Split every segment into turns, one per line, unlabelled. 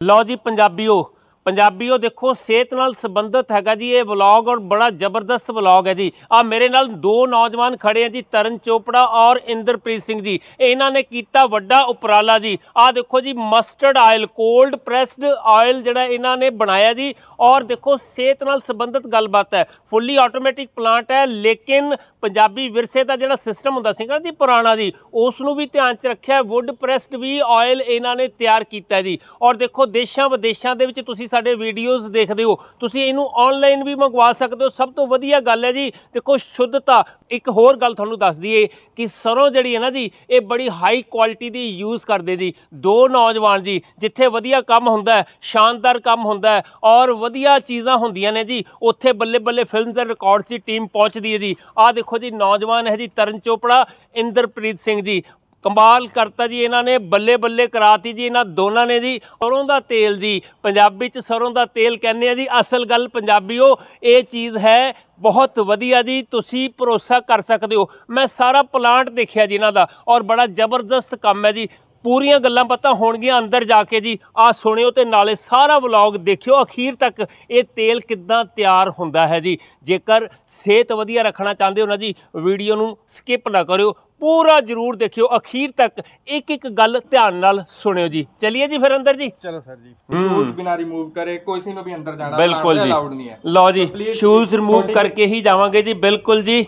ਲਓ ਜੀ ਪੰਜਾਬੀਓ ਪੰਜਾਬੀਓ ਦੇਖੋ, ਸਿਹਤ ਨਾਲ ਸੰਬੰਧਿਤ ਹੈਗਾ ਜੀ ਇਹ ਵਲੌਗ ਔਰ ਬੜਾ ਜ਼ਬਰਦਸਤ ਵਲੌਗ ਹੈ ਜੀ। ਆ ਮੇਰੇ ਨਾਲ ਦੋ ਨੌਜਵਾਨ ਖੜੇ ਆ ਜੀ, ਤਰਨ ਚੋਪੜਾ ਔਰ ਇੰਦਰਪ੍ਰੀਤ ਸਿੰਘ ਜੀ। ਇਹਨਾਂ ਨੇ ਕੀਤਾ ਵੱਡਾ ਉਪਰਾਲਾ ਜੀ। ਆ ਦੇਖੋ ਜੀ mustard oil cold pressed oil ਜਿਹੜਾ ਇਹਨਾਂ ਨੇ ਬਣਾਇਆ ਜੀ। ਔਰ ਦੇਖੋ, ਸਿਹਤ ਨਾਲ ਸੰਬੰਧਿਤ ਗੱਲਬਾਤ ਹੈ। ਫੁੱਲੀ ਆਟੋਮੈਟਿਕ ਪਲਾਂਟ ਹੈ, ਲੇਕਿਨ ਪੰਜਾਬੀ ਵਿਰਸੇ ਦਾ ਜਿਹੜਾ ਸਿਸਟਮ ਹੁੰਦਾ ਸੀਗਾ ਜੀ ਪੁਰਾਣਾ ਜੀ, ਉਸ ਨੂੰ ਵੀ ਧਿਆਨ 'ਚ ਰੱਖਿਆ ਵੁੱਡ ਪ੍ਰੈਸਡ ਵੀ ਆਇਲ ਇਹਨਾਂ ਨੇ ਤਿਆਰ ਕੀਤਾ ਜੀ। ਔਰ ਦੇਖੋ, ਦੇਸ਼ਾਂ ਵਿਦੇਸ਼ਾਂ ਦੇ ਵਿੱਚ ਤੁਸੀਂ ਸਾਡੇ ਵੀਡੀਓਜ਼ ਦੇਖਦੇ ਹੋ, ਤੁਸੀਂ ਇਹਨੂੰ ਆਨਲਾਈਨ ਵੀ ਮੰਗਵਾ ਸਕਦੇ ਹੋ, ਸਭ ਤੋਂ ਵਧੀਆ ਗੱਲ ਹੈ ਜੀ। ਦੇਖੋ, ਸ਼ੁੱਧਤਾ, ਇੱਕ ਹੋਰ ਗੱਲ ਤੁਹਾਨੂੰ ਦੱਸ ਦਈਏ ਕਿ ਸਰੋਂ ਜਿਹੜੀ ਹੈ ਨਾ ਜੀ, ਇਹ ਬੜੀ ਹਾਈ ਕੁਆਲਿਟੀ ਦੀ ਯੂਜ਼ ਕਰਦੇ ਜੀ। ਦੋ ਨੌਜਵਾਨ ਜੀ, ਜਿੱਥੇ ਵਧੀਆ ਕੰਮ ਹੁੰਦਾ ਹੈ, ਸ਼ਾਨਦਾਰ ਕੰਮ ਹੁੰਦਾ ਹੈ, ਔਰ ਵਧੀਆ ਚੀਜ਼ਾਂ ਹੁੰਦੀਆਂ ਨੇ ਜੀ, ਉੱਥੇ Balle Balle films and records the team ਪਹੁੰਚਦੀ ਹੈ ਜੀ। ਆਹ ਦੇਖੋ ਦੇਖੋ ਜੀ, ਨੌਜਵਾਨ ਹੈ ਜੀ ਤਰਨ ਚੋਪੜਾ, ਇੰਦਰਪ੍ਰੀਤ ਸਿੰਘ ਜੀ। ਕਮਾਲ ਕਰਤਾ ਜੀ ਇਹਨਾਂ ਨੇ, ਬੱਲੇ ਬੱਲੇ ਕਰਾਤੀ ਜੀ ਇਹਨਾਂ ਦੋਨਾਂ ਨੇ ਜੀ। ਸਰੋਂ ਦਾ ਤੇਲ ਜੀ, ਪੰਜਾਬੀ ਚ ਸਰੋਂ ਦਾ ਤੇਲ ਕਹਿੰਦੇ ਆ ਜੀ, ਅਸਲ ਗੱਲ ਪੰਜਾਬੀਓ, ਇਹ ਚੀਜ਼ ਹੈ, ਬਹੁਤ ਵਧੀਆ ਜੀ, ਤੁਸੀਂ ਭਰੋਸਾ ਕਰ ਸਕਦੇ ਹੋ। ਮੈਂ ਸਾਰਾ ਪਲਾਂਟ ਦੇਖਿਆ ਜੀ ਇਹਨਾਂ ਦਾ ਔਰ ਬੜਾ ਜ਼ਬਰਦਸਤ ਕੰਮ ਹੈ ਜੀ। ਪੂਰੀਆਂ ਗੱਲਾਂ ਪਤਾ ਹੋਣਗੀਆਂ ਅੰਦਰ ਜਾ ਕੇ ਜੀ। ਆ ਸੁਣਿਓ ਤੇ ਨਾਲੇ ਸਾਰਾ ਵਲੌਗ ਦੇਖਿਓ। ਅਖੀਰ ਤੱਕ ਇਹ ਤੇਲ ਕਿੱਦਾਂ ਤਿਆਰ ਹੁੰਦਾ ਹੈ ਜੀ। ਜੇਕਰ ਸਿਹਤ ਵਧੀਆ ਰੱਖਣਾ ਚਾਹੁੰਦੇ ਹੋ ਨਾ ਜੀ ਵੀਡੀਓ ਨੂੰ ਸਕਿਪ ਨਾ ਕਰਿਓ। ਪੂਰਾ ਜਰੂਰ ਦੇਖਿਓ। ਅਖੀਰ ਤੱਕ ਇੱਕ ਇੱਕ ਗੱਲ ਧਿਆਨ ਨਾਲ ਸੁਣਿਓ ਜੀ। ਚਲਿਏ ਜੀ ਫਿਰ ਅੰਦਰ ਜੀ।
ਚਲੋ ਸਰ ਜੀ। ਸ਼ੂਜ਼ ਬਿਨਾ ਰਿਮੂਵ ਕਰੇ ਕੋਈ ਨੂੰ ਵੀ ਅੰਦਰ ਜਾਣਾ
ਬਿਲਕੁਲ ਜੀ।
ਅਲਾਉਡ ਨਹੀਂ ਹੈ।
ਲਓ ਜੀ ਸ਼ੂਜ਼ ਰਿਮੂਵ ਕਰਕੇ ਹੀ ਜਾਵਾਂਗੇ ਜੀ। ਬਿਲਕੁਲ ਜੀ।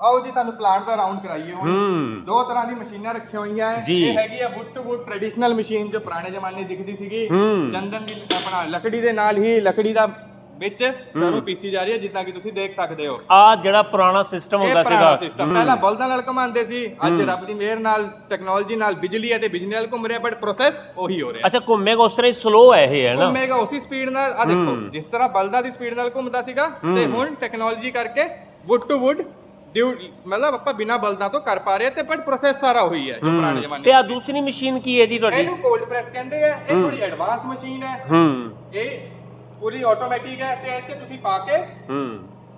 ਆਓ ਜੀ ਤੁਹਾਨੂੰ ਪਲਾਂਟ ਦਾ ਰਾਉਂਡ ਕਰਾਈਏ ਹੁਣ। ਦੋ ਤਰ੍ਹਾਂ ਦੀ ਮਸ਼ੀਨਾਂ ਰੱਖੀਆਂ ਹੋਈਆਂ
ਜੀ।
ਇਹ ਹੈਗੀ ਆ wood to wood traditional machine ਜੋ ਪੁਰਾਣੇ ਜ਼ਮਾਨੇ ਦਿਖਦੀ ਸੀਗੀ। ਚੰਦਨ ਦੀ ਆਪਣਾ ਲੱਕੜੀ ਦੇ ਨਾਲ ਹੀ ਲੱਕੜੀ ਦਾ ਵਿੱਚ ਸਰੋਂ ਪੀਸੀ ਜਾ ਰਹੀ ਹੈ ਜਿੱਦਾਂ ਕਿ ਤੁਸੀਂ ਦੇਖ ਸਕਦੇ ਹੋ।
ਆ ਜਿਹੜਾ ਪੁਰਾਣਾ ਸਿਸਟਮ ਹੁੰਦਾ ਸੀਗਾ।
ਸਿਸਟਮ ਪਹਿਲਾਂ ਬਲਦਾਂ ਨਾਲ ਘਮਾਉਂਦੇ ਸੀ ਅੱਜ ਰੱਬ ਦੀ ਮਿਹਰ ਨਾਲ ਟੈਕਨੋਲੋਜੀ ਨਾਲ ਬਿਜਲੀ ਹੈ ਤੇ ਬਿਜਲੀ ਨਾਲ ਘੁੰਮ ਰਿਹਾ ਬਟ ਪ੍ਰੋਸੈਸ ਉਹੀ ਹੋ ਰਿਹਾ।
ਅੱਛਾ ਘੁੰਮੇਗਾ ਉਸ ਤਰ੍ਹਾਂ ਹੀ ਸਲੋ ਹੈ ਇਹ ਹੈ ਨਾ?
ਘੁੰਮੇਗਾ ਉਸੇ ਸਪੀਡ ਨਾਲ ਆ ਦੇਖੋ ਜਿਸ ਤਰ੍ਹਾਂ ਬਲਦਾਂ ਦੀ ਸਪੀਡ ਨਾਲ ਘੁੰਮਦਾ ਸੀਗਾ ਤੇ ਹੁਣ ਟੈਕਨੋਲੋਜੀ ਕਰਕੇ ਵੁੱਡ ਟੂ ਵੁੱਡ ਡਿਊ ਮਤਲਬ ਆਪਾਂ ਬਿਨਾ ਬਲਦਾਂ ਤੋਂ ਕਰ ਪਾ ਰਹੇ ਤੇ ਬਟ ਪ੍ਰੋਸੈਸ ਸਾਰਾ ਉਹੀ ਹੈ ਜੋ ਪੁਰਾਣੇ ਜ਼ਮਾਨੇ
ਤੇ ਆ ਦੂਸਰੀ ਮਸ਼ੀਨ ਕੀ ਹੈ ਜੀ ਤੁਹਾਡੀ?
ਇਹਨੂੰ ਕੋਲਡ ਪ੍ਰੈਸ ਕਹਿੰਦੇ ਆ ਇਹ ਥੋੜੀ ਐਡਵਾਂਸ ਮਸ਼ੀਨ ਹੈ।
ਹੂੰ।
ਇਹ ਪੂਰੀ ਆਟੋਮੈਟਿਕ ਹੈ ਤੇ ਇਹ 'ਚ ਤੁਸੀਂ ਪਾ ਕੇ
ਹੂੰ।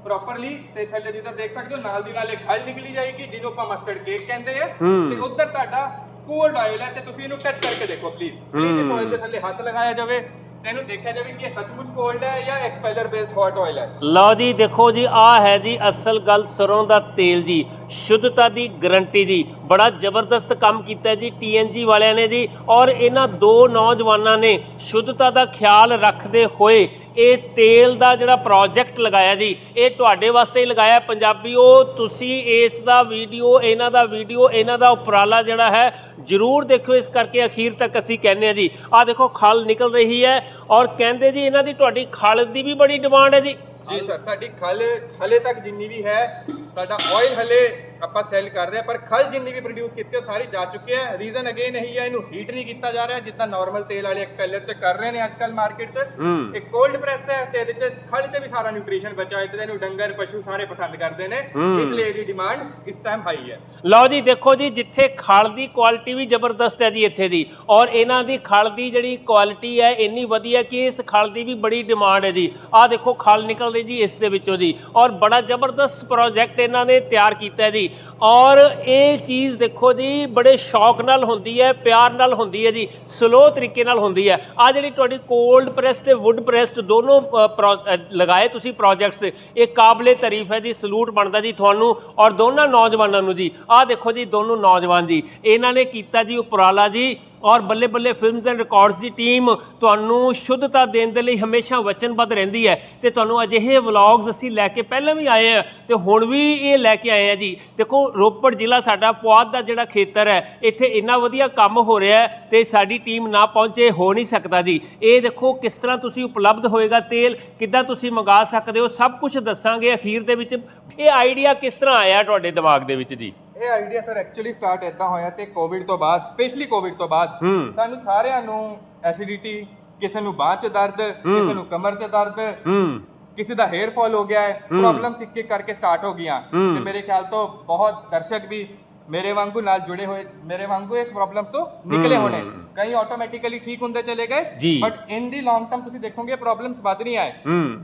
ਪ੍ਰੋਪਰਲੀ ਤੇ ਥੱਲੇ ਜਿੱਦਾਂ ਦੇਖ ਸਕਦੇ ਹੋ ਨਾਲ ਦੀ ਨਾਲ ਇੱਕ ਖਲ ਨਿਕਲੀ ਜਾਏਗੀ ਜਿਹਨੂੰ ਆਪਾਂ ਮਸਟਰਡ ਕੇਕ ਕਹਿੰਦੇ ਆ।
ਹੂੰ।
ਤੇ ਉੱਧਰ ਤੁਹਾਡਾ ਕੋਲਡ ਆਇਲ ਹੈ ਤੇ ਤੁਸੀਂ ਇਹਨੂੰ ਟੱਚ ਕਰਕੇ ਦੇਖੋ ਪਲੀਜ਼ ਪਲੀਜ਼ ਇਸ ਆਇਲ ਦੇ ਥੱਲੇ ਹੱਥ ਲਗਾਇਆ ਜਾਵੇ। ਤੇ ਦੇਖਿਆ ਜਾਵੇ ਕਿ ਇਹ ਸੱਚਮੁੱਚ ਕੋਲਡ ਹੈ ਜਾਂ ਐਕਸਪੈਲਰ ਬੇਸਡ ਹੌਟ ਆਇਲ ਹੈ?
ਲਓ ਜੀ, ਦੇਖੋ ਜੀ ਆ ਹੈ ਜੀ ਅਸਲ ਗੱਲ ਸਰੋਂ ਦਾ ਤੇਲ ਜੀ, ਸ਼ੁੱਧਤਾ ਦੀ ਗਰੰਟੀ ਜੀ। ਬੜਾ ਜ਼ਬਰਦਸਤ ਕੰਮ ਕੀਤਾ ਹੈ ਜੀ ਟੀਐਨਜੀ ਵਾਲਿਆਂ ਨੇ ਜੀ। ਔਰ ਇਹਨਾਂ ਦੋ ਨੌਜਵਾਨਾਂ ਨੇ ਸ਼ੁੱਧਤਾ ਦਾ ਖਿਆਲ ਰੱਖਦੇ ਹੋਏ ਇਹ ਤੇਲ ਦਾ ਜਿਹੜਾ ਪ੍ਰੋਜੈਕਟ ਲਗਾਇਆ ਜੀ, ਇਹ ਤੁਹਾਡੇ ਵਾਸਤੇ ਹੀ ਲਗਾਇਆ ਪੰਜਾਬੀਓ, ਤੁਸੀਂ ਇਸ ਦਾ ਵੀਡੀਓ, ਇਹਨਾਂ ਦਾ ਵੀਡੀਓ, ਇਹਨਾਂ ਦਾ ਉਪਰਾਲਾ ਜਿਹੜਾ ਹੈ, ਜਰੂਰ ਦੇਖਿਓ ਇਸ ਕਰਕੇ ਅਖੀਰ ਤੱਕ ਅਸੀਂ ਕਹਿੰਦੇ ਆ ਜੀ। ਆ ਦੇਖੋ, ਖਲ ਨਿਕਲ ਰਹੀ ਹੈ ਔਰ ਕਹਿੰਦੇ ਜੀ, ਇਹਨਾਂ ਦੀ ਤੁਹਾਡੀ ਖਲ ਦੀ ਵੀ ਬੜੀ ਡਿਮਾਂਡ ਹੈ ਜੀ।
ਜੀ ਸਰ, ਸਾਡੀ ਖਲ ਹਲੇ ਤੱਕ ਜਿੰਨੀ ਵੀ ਹੈ, ਸਾਡਾ ਆਇਲ ਹਲੇ ਆਪਾਂ ਸੈਲ ਕਰ ਰਹੇ ਹਾਂ ਪਰ ਖਲ ਜਿੰਨੀ ਵੀ ਪ੍ਰੋਡਿਊਸ ਕੀਤੀ ਉਹ ਸਾਰੀ ਜਾ ਚੁੱਕੀ ਹੈ। ਰੀਜ਼ਨ ਅਗੇਨ ਇਹੀ ਹੈ ਇਹਨੂੰ ਹੀਟ ਨਹੀਂ ਕੀਤਾ ਜਾ ਰਿਹਾ ਜਿੱਦਾਂ ਨਾਰਮਲ ਤੇਲ ਵਾਲੇ ਐਕਸਪੈਲਰ ਚ ਕਰ ਰਹੇ ਨੇ ਅੱਜ ਕੱਲ ਮਾਰਕੀਟ ਚ।
ਹੂੰ।
ਇੱਕ ਕੋਲਡ ਪ੍ਰੈਸ ਹੈ ਤੇ ਇਹਦੇ ਚ ਖਲ ਚ ਵੀ ਸਾਰਾ ਨਿਊਟ੍ਰੀਸ਼ਨ ਬਚਾ ਹੈ ਤੇ ਇਹਨੂੰ ਡੰਗਰ ਪਸ਼ੂ ਸਾਰੇ ਪਸੰਦ ਕਰਦੇ ਨੇ। ਇਸ ਲਈ ਇਹਦੀ ਡਿਮਾਂਡ ਇਸ ਟਾਈਮ ਹਾਈ ਹੈ।
ਲਓ ਜੀ ਦੇਖੋ ਜੀ ਜਿੱਥੇ ਖਲ ਦੀ ਕੁਆਲਿਟੀ ਵੀ ਜ਼ਬਰਦਸਤ ਹੈ ਜੀ ਇੱਥੇ ਦੀ ਔਰ ਇਹਨਾਂ ਦੀ ਖਲ ਦੀ ਜਿਹੜੀ ਕੁਆਲਿਟੀ ਹੈ ਇੰਨੀ ਵਧੀਆ ਕਿ ਇਸ ਖਲ ਦੀ ਵੀ ਬੜੀ ਡਿਮਾਂਡ ਹੈ ਜੀ। ਆਹ ਦੇਖੋ ਖਲ ਨਿਕਲ ਰਹੀ ਜੀ ਇਸ ਦੇ ਵਿੱਚੋਂ ਜੀ ਔਰ ਬੜਾ ਜ਼ਬਰਦਸਤ ਪ੍ਰੋਜੈਕਟ ਇਹਨਾਂ ਨੇ ਤਿਆਰ ਕੀਤਾ ਹੈ ਜੀ। ਔਰ ਇਹ ਚੀਜ਼ ਦੇਖੋ ਜੀ, ਬੜੇ ਸ਼ੌਕ ਨਾਲ ਹੁੰਦੀ ਹੈ, ਪਿਆਰ ਨਾਲ ਹੁੰਦੀ ਹੈ ਜੀ ਸਲੋ ਤਰੀਕੇ ਨਾਲ ਹੁੰਦੀ ਹੈ। ਆ ਜਿਹੜੀ ਤੁਹਾਡੀ ਕੋਲਡ ਪ੍ਰੈਸ ਤੇ ਵੁੱਡ ਪ੍ਰੈਸਡ ਦੋਨੋਂ ਪ੍ਰੋ- ਲਗਾਏ ਤੁਸੀਂ ਪ੍ਰੋਜੈਕਟਸ ਇਹ ਕਾਬਲੇ ਤਾਰੀਫ ਹੈ ਜੀ ਸਲੂਟ ਬਣਦਾ ਜੀ ਤੁਹਾਨੂੰ ਔਰ ਦੋਨਾਂ ਨੌਜਵਾਨਾਂ ਨੂੰ ਜੀ। ਆਹ ਦੇਖੋ ਜੀ, ਦੋਨੋਂ ਨੌਜਵਾਨ ਜੀ, ਇਹਨਾਂ ਨੇ ਕੀਤਾ ਜੀ ਉਪਰਾਲਾ ਜੀ ਔਰ Balle Balle films and records the team ਤੁਹਾਨੂੰ ਸ਼ੁੱਧਤਾ ਦੇਣ ਦੇ ਲਈ ਹਮੇਸ਼ਾ ਵਚਨਬੱਧ ਰਹਿੰਦੀ ਹੈ ਤੇ ਤੁਹਾਨੂੰ ਅਜਿਹੇ ਵਲੌਗਸ ਅਸੀਂ ਲੈ ਕੇ ਪਹਿਲਾਂ ਵੀ ਆਏ ਆ ਤੇ ਹੁਣ ਵੀ ਇਹ ਲੈ ਕੇ ਆਏ ਆ ਜੀ। ਦੇਖੋ, ਰੋਪੜ ਜ਼ਿਲ੍ਹਾ ਸਾਡਾ ਪੁਆਧ ਦਾ ਜਿਹੜਾ ਖੇਤਰ ਹੈ, ਇੱਥੇ ਇੰਨਾ ਵਧੀਆ ਕੰਮ ਹੋ ਰਿਹਾ ਹੈ ਤੇ ਸਾਡੀ ਟੀਮ ਨਾ ਪਹੁੰਚੇ, ਹੋ ਨਹੀਂ ਸਕਦਾ ਜੀ। ਇਹ ਦੇਖੋ, ਕਿਸ ਤਰ੍ਹਾਂ ਤੁਸੀਂ ਉਪਲਬਧ ਹੋਏਗਾ ਤੇਲ, ਕਿੱਦਾਂ ਤੁਸੀਂ ਮੰਗਾ ਸਕਦੇ ਹੋ, ਸਭ ਕੁਝ ਦੱਸਾਂਗੇ ਅਖੀਰ ਦੇ ਵਿੱਚ। ਇਹ ਆਈਡੀਆ ਕਿਸ ਤਰ੍ਹਾਂ ਆਇਆ ਤੁਹਾਡੇ ਦਿਮਾਗ ਦੇ ਵਿੱਚ ਜੀ?
ਇਹ ਆਈਡੀਆ ਸਰ ਐਕਚੁਅਲੀ ਸਟਾਰਟ ਇਦਾਂ ਹੋਇਆ ਤੇ ਕੋਵਿਡ ਤੋਂ ਬਾਅਦ ਸਪੈਸ਼ਲੀ ਕੋਵਿਡ ਤੋਂ ਬਾਅਦ
ਹੂੰ।
ਸਾਨੂੰ ਸਾਰਿਆਂ ਨੂੰ ਐਸਿਡਿਟੀ ਕਿਸੇ ਨੂੰ ਬਾਂਹ 'ਚ ਦਰਦ ਕਿਸੇ ਨੂੰ ਕਮਰ 'ਚ ਦਰਦ
ਹੂੰ
ਕਿਸੇ ਦਾ ਹੇਅਰ ਫਾਲ ਹੋ ਗਿਆ ਹੈ ਪ੍ਰੋਬਲਮਸ ਇੱਕ ਇੱਕ ਕਰਕੇ ਸਟਾਰਟ ਹੋ ਗਈਆਂ। ਤੇ ਮੇਰੇ ਖਿਆਲ ਤੋਂ ਬਹੁਤ ਦਰਸ਼ਕ ਵੀ ਮੇਰੇ ਵਾਂਗੂ ਨਾਲ ਜੁੜੇ ਹੋਏ ਮੇਰੇ ਵਾਂਗੂ ਇਸ ਪ੍ਰੋਬਲਮਸ ਤੋਂ ਨਿਕਲੇ। ਹੋਣੇ। ਕਈ ਆਟੋਮੈਟਿਕਲੀ ਠੀਕ ਹੁੰਦੇ ਚਲੇ। ਗਏ but in the long term ਤੁਸੀਂ ਦੇਖੋਗੇ ਪ੍ਰੋਬਲਮਸ ਵੱਧ ਨਹੀਂ ਆਏ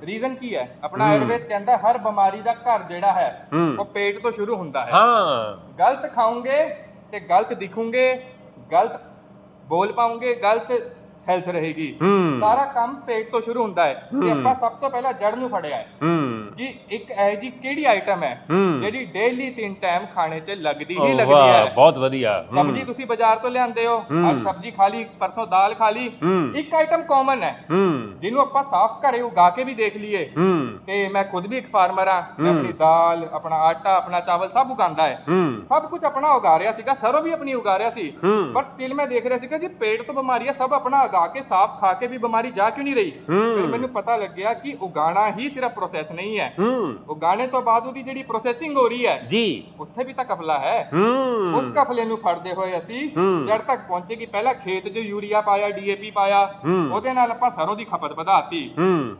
ਰੀਜ਼ਨ ਕੀ ਹੈ? ਆਪਣਾ ਆਯੁਰਵੇਦ ਕਹਿੰਦਾ ਹਰ ਬਿਮਾਰੀ ਦਾ ਘਰ ਜਿਹੜਾ ਹੂੰ। ਉਹ ਪੇਟ ਤੋਂ ਸ਼ੁਰੂ ਹੁੰਦਾ ਹੈ।
ਹਾਂ।
ਗਲਤ ਖਾਓਗੇ ਤੇ ਗਲਤ ਦਿਖੋਗੇ ਗਲਤ ਬੋਲ ਪਾਉਂਗੇ ਗਲਤ ਹੈਲਥ ਰਹੇਗੀ।
ਹੂੰ।
ਸਾਰਾ ਕੰਮ ਪੇਟ ਤੋਂ ਸ਼ੁਰੂ ਹੁੰਦਾ ਹੈ ਤੇ ਆਪਾਂ ਸਭ ਤੋਂ ਪਹਿਲਾਂ ਜੜ ਨੂੰ ਫੜਿਆ ਹੈ।
ਹੂੰ।
ਕਿ ਇੱਕ ਇਹ ਜੀ ਕਿਹੜੀ ਆਈਟਮ ਹੈ?
ਹੂੰ।
ਜਿਹੜੀ ਡੇਲੀ ਤਿੰਨ ਟਾਈਮ ਖਾਣੇ 'ਚ ਲੱਗਦੀ
ਓ
ਹੀ ਲੱਗਦੀ
ਵਾਹ
ਹੈ।
ਬਹੁਤ ਵਧੀਆ। ਹੂੰ,
ਸਬਜ਼ੀ ਤੁਸੀਂ ਬਾਜ਼ਾਰ ਤੋਂ ਲਿਆਂਦੇ ਹੋ। ਅੱਜ ਸਬਜ਼ੀ ਖਾ ਲਈ ਪਰਸੋਂ ਦਾਲ ਖਾ ਲਈ।
ਹੂੰ।
ਇੱਕ ਆਈਟਮ ਕਾਮਨ ਹੈ।
ਹੂੰ।
ਜਿਹਨੂੰ ਆਪਾਂ ਸਾਫ਼ ਘਰੇ ਉਗਾ ਕੇ ਵੀ ਦੇਖ ਲਈਏ।
ਹੂੰ।
ਤੇ ਮੈਂ ਖੁਦ ਵੀ ਇੱਕ ਫਾਰਮਰ ਆ ਮੈਂ। ਆਪਣੀ ਦਾਲ ਆਪਣਾ ਆਟਾ ਆਪਣਾ ਚਾਵਲ ਸਭ ਉਗਾਉਂਦਾ ਹੈ।
ਹੂੰ।
ਸਭ ਕੁਝ ਆਪਣਾ ਉਗਾ ਰਿਹਾ ਸੀਗਾ। ਸਰੋਂ ਵੀ ਆਪਣੀ ਉਗਾ ਰਿਹਾ ਸੀ।
ਹੂੰ।
ਬਟ ਸਟਿਲ ਮੈਂ ਦੇਖ ਰਿਹਾ ਸੀਗਾ ਜੀ ਪੇਟ ਤੋਂ ਬਿਮਾਰੀਆਂ ਸਭ ਆਪਣਾ ਉਗਾ ਕੇ ਸਾਫ਼ ਖਾ ਕੇ ਵੀ ਬਿਮਾਰੀ ਜਾ ਕਿਉਂ ਨਹੀਂ ਰਹੀ? ਫਿਰ ਮੈਨੂੰ ਪਤਾ ਲੱਗਿਆ ਕਿ ਉਗਾਣਾ ਹੀ ਸਿਰਫ ਪ੍ਰੋਸੈਸ ਨਹੀਂ ਹੈ। ਉਗਾਣੇ ਤੋਂ ਬਾਅਦ ਉਹਦੀ ਜਿਹੜੀ ਪ੍ਰੋਸੈਸਿੰਗ ਹੋ ਰਹੀ ਹੈ
ਜੀ।
ਉੱਥੇ ਵੀ ਤਾਂ ਕਫਲਾ ਹੈ। ਉਸ ਕਫਲੇ ਨੂੰ ਫੜਦੇ ਹੋਏ ਅਸੀਂ। ਜੜ ਤੱਕ ਪਹੁੰਚੇ ਕਿ ਪਹਿਲਾਂ ਖੇਤ 'ਚ ਯੂਰੀਆ ਪਾਇਆ ਡੀਏਪੀ ਪਾਇਆ। ਉਹਦੇ ਨਾਲ ਆਪਾਂ ਸਰੋਂ ਦੀ ਖਪਤ ਵਧਾਤੀ।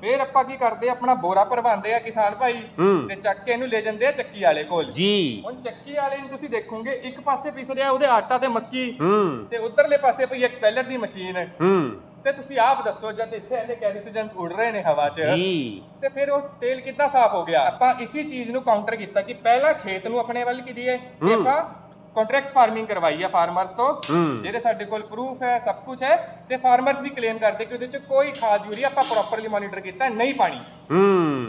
ਫਿਰ ਆਪਾਂ ਕੀ ਕਰਦੇ ਆਪਣਾ ਬੋਰਾ ਭਰਵਾਉਂਦੇ ਆ ਕਿਸਾਨ ਭਾਈ ਤੇ ਚੱਕ ਕੇ ਇਹਨੂੰ ਲੈ ਜਾਂਦੇ ਆ ਚੱਕੀ ਵਾਲੇ ਕੋਲ।
ਜੀ।
ਹੁਣ ਚੱਕੀ ਵਾਲੇ ਨੂੰ ਤੁਸੀਂ ਦੇਖੋਗੇ ਇੱਕ ਪਾਸੇ ਪਿਸ ਰਿਹਾ ਉਹਦੇ ਆਟਾ ਤੇ ਮੱਕੀ ਤੇ ਉਧਰਲੇ ਪਾਸੇ ਪਈ ਐਕਸਪੈਲਰ ਦੀ ਮਸ਼ੀਨ। ਤੇ ਤੁਸੀਂ ਆਪ ਦੱਸੋ ਜਦ ਇੱਥੇ ਇਹਦੇ ਕੈਰੀਸਜਨਸ ਉੱਡ ਰਹੇ ਨੇ ਹਵਾ 'ਚ
ਜੀ।
ਤੇ ਫਿਰ ਉਹ ਤੇਲ ਕਿੱਦਾਂ ਸਾਫ਼ ਹੋ ਗਿਆ? ਆਪਾਂ ਇਸੇ ਚੀਜ਼ ਨੂੰ ਕਾਊਂਟਰ ਕੀਤਾ ਕਿ ਪਹਿਲਾਂ ਖੇਤ ਨੂੰ ਆਪਣੇ ਵੱਲ ਕੀਏ ਤੇ। ਆਪਾਂ ਕੰਟਰੈਕਟ ਫਾਰਮਿੰਗ ਕਰਵਾਈ ਆ ਫਾਰਮਰਸ ਤੋਂ ਜਿਹਦੇ ਸਾਡੇ ਕੋਲ ਪ੍ਰੂਫ ਹੈ ਸਭ ਕੁਝ ਹੈ ਤੇ ਫਾਰਮਰਸ ਵੀ ਕਲੇਮ ਕਰਦੇ ਕਿ ਉਹਦੇ 'ਚ ਕੋਈ ਖਾਦ ਯੂਰੀਆ ਆਪਾਂ ਪ੍ਰੋਪਰਲੀ ਮੋਨੀਟਰ ਕੀਤਾ ਨਹੀਂ ਪਾਣੀ।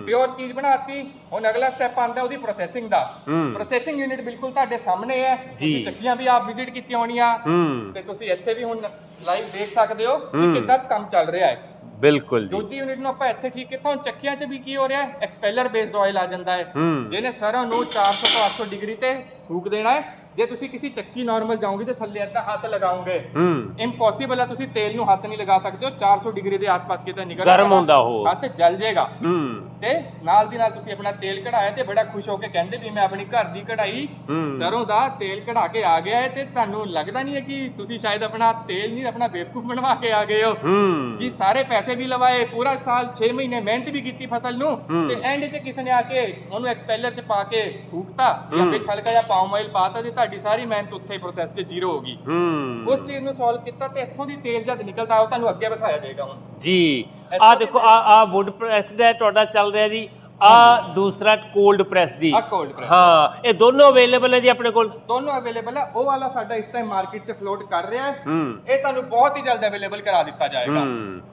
ਪਿਓਰ ਚੀਜ਼ ਬਣਾਤੀ ਹੁਣ ਅਗਲਾ ਸਟੈਪ ਆਂਦਾ ਉਹਦੀ ਪ੍ਰੋਸੈਸਿੰਗ ਦਾ। ਪ੍ਰੋਸੈਸਿੰਗ ਯੂਨਿਟ ਬਿਲਕੁਲ ਤੁਹਾਡੇ ਸਾਹਮਣੇ ਹੈ। ਤੁਸੀਂ ਚੱਕੀਆਂ ਵੀ ਆਪ ਵਿਜ਼ਿਟ ਕੀਤੀਆਂ ਹੋਣੀਆਂ। ਤੇ ਤੁਸੀਂ ਇੱਥੇ ਵੀ ਹੁਣ ਲਾਈਵ ਦੇਖ ਸਕਦੇ ਹੋ ਕਿ। ਕਿੱਦਾਂ ਕੰਮ ਚੱਲ ਰਿਹਾ ਹੈ।
ਬਿਲਕੁਲ ਜੀ।
ਦੂਜੀ ਯੂਨਿਟ ਨੂੰ ਆਪਾਂ ਇੱਥੇ ਠੀਕ ਕੀਤਾ ਹੁਣ ਚੱਕੀਆਂ 'ਚ ਵੀ ਕੀ ਹੋ ਰਿਹਾ ਐਕਸਪੈਲਰ ਬੇਸਡ ਆਇਲ ਆ ਜਾਂਦਾ ਹੂੰ। ਜਿਹਨੇ ਸਰੋਂ ਨੂੰ 400 ਤੋਂ 800 ਡਿਗਰੀ ਤੇ ਫੂਕ ਦੇਣਾ ਹੈ। ਜੇ ਤੁਸੀਂ ਕਿਸੇ ਚੱਕੀ ਨਾਰਮਲ ਜਾਓਗੇ ਤੇ ਥੱਲੇ ਅੱਧਾ ਹੱਥ ਲਗਾਓਗੇ
ਹੂੰ
ਇੰਪੋਸੀਬਲ ਹੈ ਤੁਸੀਂ ਤੇਲ ਨੂੰ ਹੱਥ ਨਹੀਂ ਲਗਾ ਸਕਦੇ ਹੋ 400 ਡਿਗਰੀ ਦੇ ਆਸ-ਪਾਸ ਕਿਤੇ ਨਿਕਲ
ਗਰਮ ਹੁੰਦਾ ਉਹ।
ਹੱਥ ਜਲ ਜਾਏਗਾ
ਹੂੰ
ਤੇ ਨਾਲ ਦੀ ਨਾਲ ਤੁਸੀਂ ਆਪਣਾ ਤੇਲ ਕਢਾਇਆ ਤੇ ਬੜਾ ਖੁਸ਼ ਹੋ ਕੇ ਕਹਿੰਦੇ ਵੀ ਮੈਂ ਆਪਣੀ ਘਰ ਦੀ ਕਢਾਈ ਸਰੋਂ ਦਾ ਤੇਲ ਕਢਾ ਕੇ ਆ ਗਿਆ ਹੈ ਤੇ ਤੁਹਾਨੂੰ ਲੱਗਦਾ ਨਹੀਂ ਹੈ ਕਿ ਤੁਸੀਂ ਸ਼ਾਇਦ ਆਪਣਾ ਤੇਲ ਨਹੀਂ ਆਪਣਾ ਬੇਵਕੂਫ ਬਣਵਾ ਕੇ ਆ ਗਏ ਹੋ ਕਿ ਸਾਰੇ ਪੈਸੇ ਵੀ ਲਵਾਏ ਪੂਰਾ ਸਾਲ 6 ਮਹੀਨੇ ਮਿਹਨਤ ਵੀ ਕੀਤੀ ਫਸਲ ਨੂੰ। ਤੇ ਐਂਡ 'ਚ ਕਿਸੇ ਨੇ ਆ ਕੇ ਉਹਨੂੰ ਐਕਸਪੈਲਰ 'ਚ ਪਾ ਕੇ ਫੂਕਤਾ ਜਾਂ। ਵਿੱਚ ਹਲਕਾ ਜਿਹਾ ਪਾਮ ਆਇਲ ਪਾਤਾ ਤੇ ਤੁਹਾਡੀ ਸਾਰੀ ਮਿਹਨਤ ਉੱਥੇ ਹੀ ਪ੍ਰੋਸੈਸ 'ਚ ਜ਼ੀਰੋ ਹੋ ਗਈ।
ਹੂੰ।
ਉਸ ਚੀਜ਼ ਨੂੰ ਸੋਲਵ ਕੀਤਾ ਤੇ ਇੱਥੋਂ ਦੀ ਤੇਲ ਜਦ ਨਿਕਲਦਾ ਉਹ ਤੁਹਾਨੂੰ ਅੱਗੇ ਵਿਖਾਇਆ ਜਾਏਗਾ ਹੁਣ।
ਜੀ। ਆ ਦੇਖੋ ਆ ਆ ਵੁੱਡ ਪ੍ਰੈਸਡ ਹੈ ਤੁਹਾਡਾ ਚੱਲ ਰਿਹਾ ਜੀ। ਆ ਦੂਸਰਾ ਕੋਲਡ ਪ੍ਰੈਸ ਜੀ।
ਆ ਕੋਲਡ ਪ੍ਰੈਸ
ਹਾਂ ਇਹ ਦੋਨੋਂ ਅਵੇਲੇਬਲ ਹੈ ਜੀ ਆਪਣੇ ਕੋਲ?
ਦੋਨੋਂ ਅਵੇਲੇਬਲ ਹੈ ਉਹ ਵਾਲਾ ਸਾਡਾ ਇਸ ਟਾਈਮ ਮਾਰਕੀਟ 'ਚ ਫਲੋਟ ਕਰ ਰਿਹਾ ਹੈ। ਇਹ ਤੁਹਾਨੂੰ ਬਹੁਤ ਹੀ ਜਲਦ ਅਵੇਲੇਬਲ ਕਰਾ ਦਿੱਤਾ ਜਾਏਗਾ।